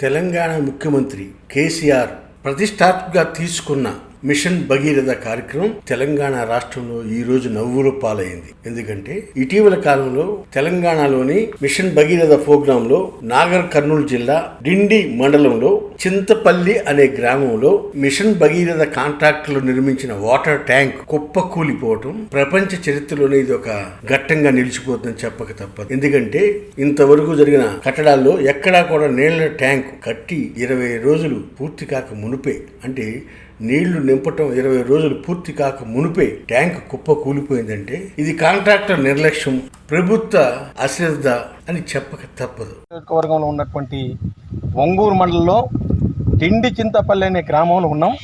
తెలంగాణ ముఖ్యమంత్రి కేసీఆర్ ప్రతిష్టాత్మక తీసుకున్న మిషన్ భగీరథ కార్యక్రమం తెలంగాణ రాష్ట్రంలో ఈ రోజు నవ్వుల పాలైంది. ఎందుకంటే ఇటీవల కాలంలో తెలంగాణలోని మిషన్ భగీరథ ప్రోగ్రామ్లో నాగర్ కర్నూలు జిల్లా డిండి మండలంలో చింతపల్లి అనే గ్రామంలో మిషన్ భగీరథ కాంట్రాక్టులు నిర్మించిన వాటర్ ట్యాంక్ కుప్ప కూలిపోవటం ప్రపంచ చరిత్రలోనే ఇది ఒక ఘట్టంగా నిలిచిపోతుందని చెప్పక తప్పదు. ఎందుకంటే ఇంతవరకు జరిగిన కట్టడాల్లో ఎక్కడా కూడా నీళ్ళ ట్యాంక్ కట్టి ఇరవై రోజులు పూర్తి కాక మునిపే. అంటే నీళ్ళు నింపటం ఇరవై రోజులు పూర్తి కాక మునిపే ట్యాంక్ కుప్ప కూలిపోయిందంటే ఇది కాంట్రాక్టర్ నిర్లక్ష్యం ప్రభుత్వ అశ్రద్ధ అని చెప్పక తప్పదు. నియోజకవర్గంలో ఉన్నటువంటి వంగూరు మండలంలో డిండి చింతపల్లి అనే గ్రామంలో ఉన్నాం.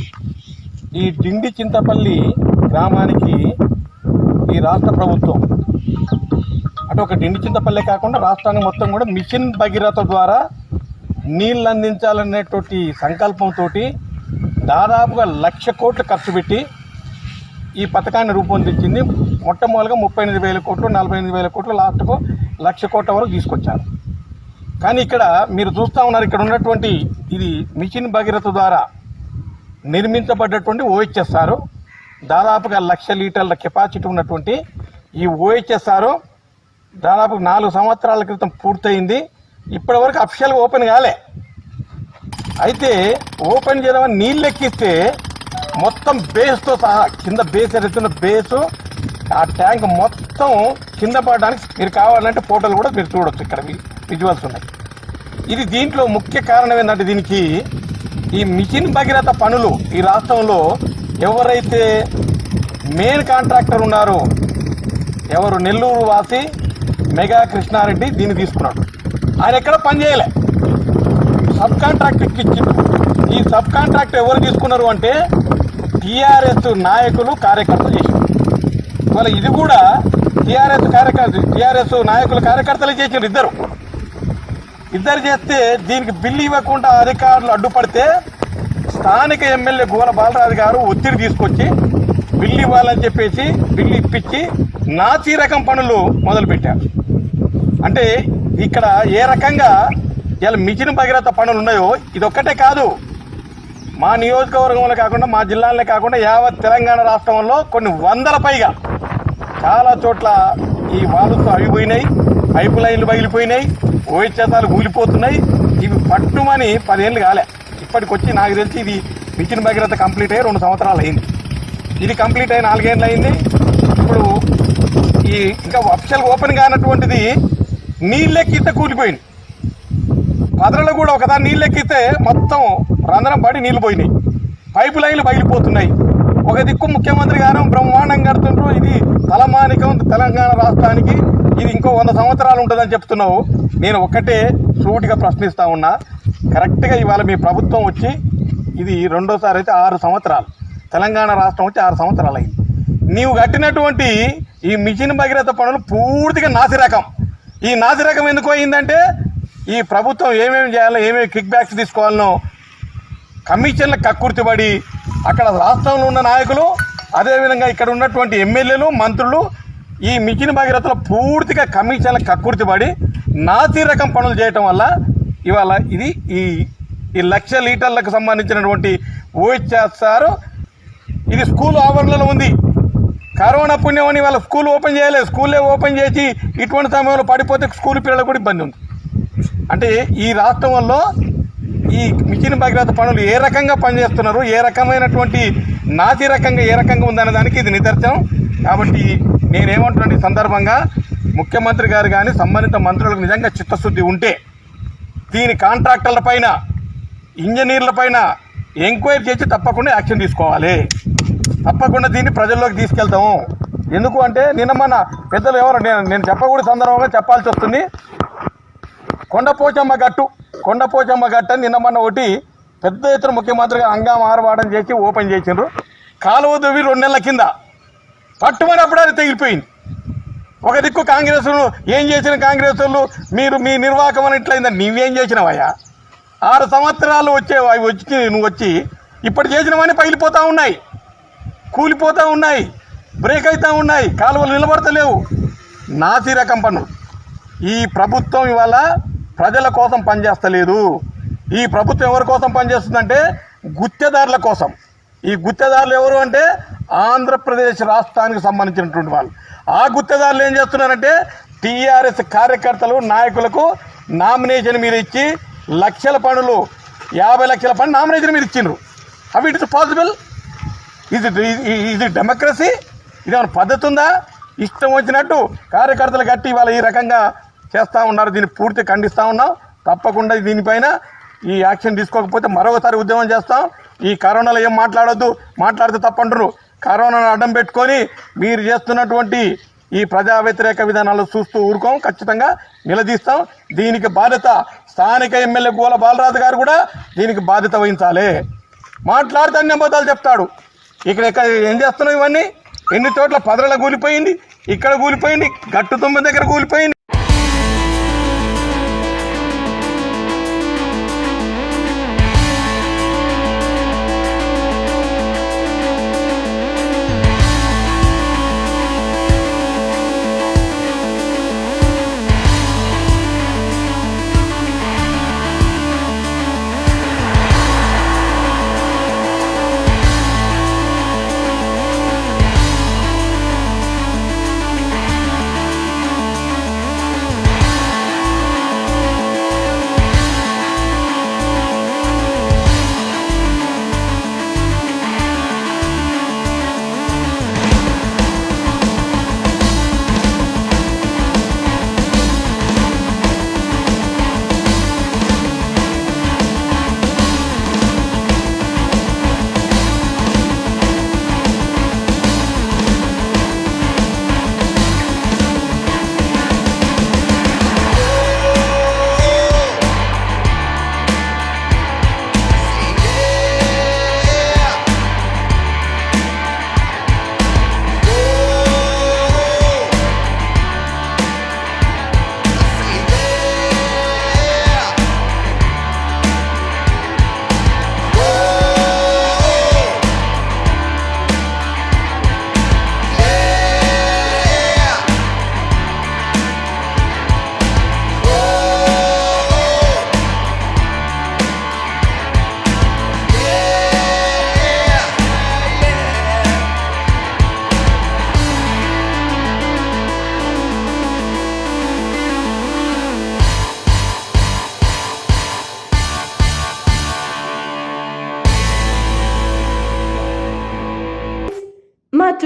ఈ డిండి చింతపల్లి గ్రామానికి ఈ రాష్ట్ర ప్రభుత్వం అంటే ఒక డిండి చింతపల్లి కాకుండా రాష్ట్రానికి మొత్తం కూడా మిషన్ భగీరథ ద్వారా నీళ్ళు అందించాలనేటువంటి సంకల్పంతో దాదాపుగా లక్ష కోట్లు ఖర్చు పెట్టి ఈ పథకాన్ని రూపొందించింది. మొట్టమొదటిగా ముప్పై ఎనిమిది వేల కోట్లు నలభై ఎనిమిది వేల కోట్లు లాస్ట్కు లక్ష కోట్ల వరకు తీసుకొచ్చారు. కానీ ఇక్కడ మీరు చూస్తూ ఉన్నారు ఇక్కడ ఉన్నటువంటి ఇది మిషన్ భగీరథ ద్వారా నిర్మించబడ్డటువంటి ఓహెచ్ఎస్ఆర్ దాదాపుగా లక్ష లీటర్ల కెపాసిటీ ఉన్నటువంటి ఈ ఓహెచ్ఎస్ఆర్ దాదాపు నాలుగు సంవత్సరాల క్రితం పూర్తయింది. ఇప్పటివరకు అఫిషియల్గా ఓపెన్ కాలే. అయితే ఓపెన్ చేయడం నీళ్ళు ఎక్కిస్తే మొత్తం బేస్తో సహా కింద బేస్ ఎత్తున్న బేస్ ఆ ట్యాంక్ మొత్తం కింద పడడానికి మీరు కావాలంటే ఫోటోలు కూడా మీరు చూడొచ్చు ఇక్కడ విజువల్స్ ఉన్నాయి. ఇది దీంట్లో ముఖ్య కారణం ఏంటంటే దీనికి ఈ మిషన్ భగీరథ పనులు ఈ రాష్ట్రంలో ఎవరైతే మెయిన్ కాంట్రాక్టర్ ఉన్నారో ఎవరు నెల్లూరు వాసి మెగా కృష్ణారెడ్డి దీన్ని తీసుకున్నాడు. ఆయన ఎక్కడ పని చేయలే. సబ్ కాంట్రాక్టర్కి ఇచ్చింది ఈ సబ్ కాంట్రాక్ట్ ఎవరు తీసుకున్నారు అంటే టీఆర్ఎస్ నాయకులు కార్యకర్తలు చేసింది ఇవాళ ఇది కూడా టీఆర్ఎస్ కార్యకర్త టీఆర్ఎస్ నాయకులు కార్యకర్తలు చేసిండ్రు ఇద్దరు. ఇద్దరు చేస్తే దీనికి బిల్లు ఇవ్వకుండా అధికారులు అడ్డుపడితే స్థానిక ఎమ్మెల్యే గోల బాలరాజు గారు ఒత్తిడి తీసుకొచ్చి బిల్లు ఇవ్వాలని చెప్పేసి బిల్లు ఇప్పించి నాసీ రకం పనులు మొదలుపెట్టారు. అంటే ఇక్కడ ఏ రకంగా ఇలా మిచిన భగీరథ పనులు ఉన్నాయో ఇదొక్కటే కాదు. మా నియోజకవర్గంలో కాకుండా మా జిల్లాలో కాకుండా యావత్ తెలంగాణ రాష్ట్రంలో కొన్ని వందల పైగా చాలా చోట్ల ఈ వాలుతో అవిపోయినాయి పైపు లైన్లు పగిలిపోయినాయి ఓహెచ్ఎసాలు కూలిపోతున్నాయి ఇవి పట్టుమని పదేళ్ళు కాలే. ఇప్పటికొచ్చి నాకు తెలిసి ఇది మిషన్ భగీరథ కంప్లీట్ అయ్యి రెండు సంవత్సరాలు అయింది. ఇది కంప్లీట్ అయ్యి నాలుగేళ్ళు అయింది. ఇప్పుడు ఈ ఇంకా అఫిషియల్ ఓపెన్ కానటువంటిది నీళ్ళెక్కితే కూలిపోయింది పదరలో కూడా ఒకదాని నీళ్ళు ఎక్కితే మొత్తం రంధ్రం పడి నీళ్ళు పోయినాయి. పైపు లైన్లు పగిలిపోతున్నాయి. ఒక దిక్కు ముఖ్యమంత్రి గారు బ్రహ్మాండం కడుతుండ్రు. ఇది తలమానికం తెలంగాణ రాష్ట్రానికి. ఇది ఇంకో వంద సంవత్సరాలు ఉంటుందని చెప్తున్నావు. నేను ఒక్కటే సూటిగా ప్రశ్నిస్తా ఉన్నా. కరెక్ట్గా ఇవాళ మీ ప్రభుత్వం వచ్చి ఇది రెండోసారి అయితే ఆరు సంవత్సరాలు. తెలంగాణ రాష్ట్రం వచ్చి ఆరు సంవత్సరాలు అయింది నీవు కట్టినటువంటి ఈ మిషన్ భగీరథ పనులు పూర్తిగా నాసిరకం. ఈ నాసిరకం ఎందుకు అయిందంటే ఈ ప్రభుత్వం ఏమేమి చేయాలో ఏమేమి కిక్ బ్యాక్స్ తీసుకోవాలనో కమిషన్ల కక్కుర్తిపడి అక్కడ రాష్ట్రంలో ఉన్న నాయకులు అదేవిధంగా ఇక్కడ ఉన్నటువంటి ఎమ్మెల్యేలు మంత్రులు ఈ మిచిన భగీరథలో పూర్తిగా కమిషన్ల కక్కుర్తిపడి నాసి రకం పనులు చేయటం వల్ల ఇవాళ ఇది ఈ ఈ లక్ష లీటర్లకు సంబంధించినటువంటి ఓహెచ్ఎస్ఆర్ ఇది స్కూల్ ఆవరణలో ఉంది. కరోనా పుణ్యం అని వాళ్ళ స్కూల్ ఓపెన్ చేయలేదు. స్కూలే ఓపెన్ చేసి ఇటువంటి సమయంలో పడిపోతే స్కూల్ పిల్లలకు కూడా ఇబ్బంది ఉంది. అంటే ఈ రాష్ట్రంలో ఈ మిషన్ భగీరథ పనులు ఏ రకంగా పనిచేస్తున్నారు ఏ రకమైనటువంటి నాసి రకంగా ఏ రకంగా ఉందనే దానికి ఇది నిదర్శనం. కాబట్టి నేనేమంటున్నాను ఈ సందర్భంగా ముఖ్యమంత్రి గారు కానీ సంబంధిత మంత్రులకు నిజంగా చిత్తశుద్ధి ఉంటే దీని కాంట్రాక్టర్ల పైన ఇంజనీర్ల పైన ఎంక్వైరీ చేసి తప్పకుండా యాక్షన్ తీసుకోవాలి. తప్పకుండా దీన్ని ప్రజల్లోకి తీసుకెళ్తాము. ఎందుకు అంటే నిన్న మన పెద్దలు ఎవరు నేను నేను చెప్పకూడదు సందర్భంగా చెప్పాల్సి వస్తుంది. కొండపోచమ్మ గట్టు. కొండపోచమ్మ గట్టు అని నిన్న మొన్న ఒకటి పెద్ద ఎత్తున ముఖ్యమంత్రిగా అంగా మారవాడని చేసి ఓపెన్ చేసిండ్రు. కాలువ దువ్వి రెండు నెలల కింద పట్టుమని అప్పుడే అది తెగిలిపోయింది. ఒక దిక్కు కాంగ్రెస్ ఏం చేసిన కాంగ్రెస్ వాళ్ళు మీరు మీ నిర్వాహకం అని ఇట్లయిందని నువ్వేం చేసినావయ్యా? ఆరు సంవత్సరాలు వచ్చే అవి వచ్చి నువ్వు వచ్చి ఇప్పుడు చేసినవన్నీ పగిలిపోతూ ఉన్నాయి. కూలిపోతూ ఉన్నాయి. బ్రేక్ అవుతూ ఉన్నాయి. కాలువలు నిలబడతలేవు. నాసి రకం పనులు. ఈ ప్రభుత్వం ఇవాళ ప్రజల కోసం పనిచేస్తలేదు. ఈ ప్రభుత్వం ఎవరి కోసం పనిచేస్తుందంటే గుత్తెదారుల కోసం. ఈ గుత్తెదారులు ఎవరు అంటే ఆంధ్రప్రదేశ్ రాష్ట్రానికి సంబంధించినటువంటి వాళ్ళు. ఆ గుత్తెదారులు ఏం చేస్తున్నారంటే టీఆర్ఎస్ కార్యకర్తలు నాయకులకు నామినేషన్ మీద ఇచ్చి లక్షల పనులు యాభై లక్షల పని నామినేషన్ మీద ఇచ్చిండ్రు. అవి ఇట్ ఇస్ పాసిబుల్? ఇది ఇది- ఇది డెమోక్రసీ ఇది ఏమైనా పద్ధతి ఉందా? ఇష్టం వచ్చినట్టు కార్యకర్తలు కట్టి వాళ్ళ ఈ రకంగా చేస్తూ ఉన్నారు దీన్ని పూర్తి ఖండిస్తూ ఉన్నాం. తప్పకుండా దీనిపైన ఈ యాక్షన్ తీసుకోకపోతే మరొకసారి ఉద్యమం చేస్తాం. ఈ కరోనాలో ఏం మాట్లాడొద్దు మాట్లాడితే తప్పంటారు. కరోనాను అడ్డం పెట్టుకొని మీరు చేస్తున్నటువంటి ఈ ప్రజా వ్యతిరేక విధానాలు చూస్తూ ఊరుకోం. ఖచ్చితంగా నిలదీస్తాం. దీనికి బాధ్యత స్థానిక ఎమ్మెల్యే గోల బాలరాజు గారు కూడా దీనికి బాధ్యత వహించాలి. మాట్లాడితే అన్ని అబద్ధాలు చెప్తాడు. ఇక్కడ ఇక్కడ ఏం చేస్తున్నావు ఇవన్నీ? ఎన్ని చోట్ల పదరల కూలిపోయింది? ఇక్కడ కూలిపోయింది? గట్టు తుమ్మ దగ్గర కూలిపోయింది?